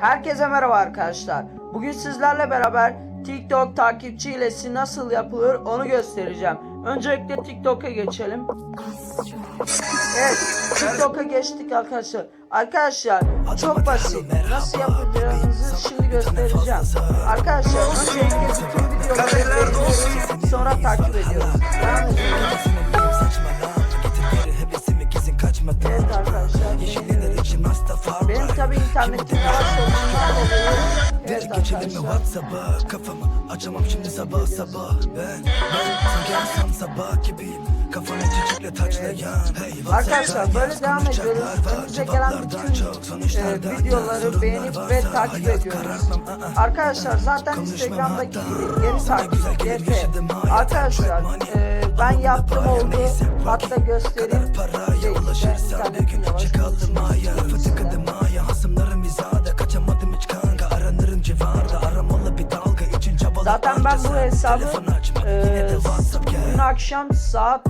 Herkese merhaba arkadaşlar. Bugün sizlerle beraber TikTok takipçi hilesi nasıl yapılır onu göstereceğim. Öncelikle TikTok'a geçelim. Evet, TikTok'a geçtik arkadaşlar. Arkadaşlar çok basit. Nasıl yapacağınızı şimdi göstereceğim. Arkadaşlar öncelikle bütün videoları İnternetim yavaş olduğundan dolayı Evet arkadaşlar Whatsapp'a kafamı açamam şimdi sabah sabah Ben ben sanki Hasan sabah gibiyim Kafanı çiçekle taçlayan hey, Arkadaşlar böyle devam ediyoruz. Önümüze gelen bütün e, videoları beğenip ve takip ediyoruz. ı-ı. Arkadaşlar zaten Instagram'daki hatta. gibi geri Sana takip güzel gelir, GT. yaşadım hayat, Arkadaşlar e, ben yaptım oldu. Hatta göstereyim. Şey, ben Zaten ben bu hesabı e, dün akşam saat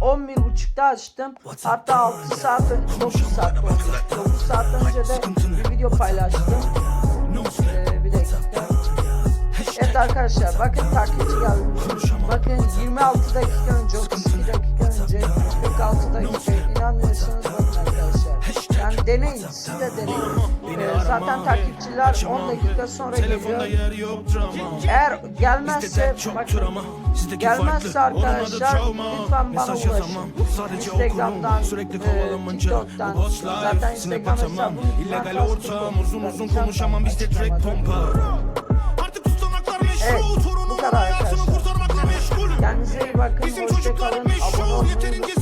11.30'da açtım. Hatta 6 saat, 9 saat, 9 saat önce de bir video paylaştım. Ee, bir dakika. Evet arkadaşlar bakın takipçi geldi. Bakın 26 dakika önce, 32 dakika önce, 46 dakika inanmıyorsanız bakın arkadaşlar. Yani deneyin, siz de deneyin. Ee, zaten takipçiler 10 dakika sonra Telefonda geliyor. yer yok drama Eğer gelmezse bakın gelmezse arkadaşlar lütfen bana Mesaj ulaşın. Instagram'dan, e. TikTok'tan, zaten. Instagram hesabım İllegal ortam. Uzun uzun konuşamam. Bizde açıklamadım. pompa. Artık tutanaklar meşru. Torunumun hayatını kurtarmakla meşgul. Kendinize iyi bakın. Bizim çocuklar kalın. Abone meşhur olmayı yeterince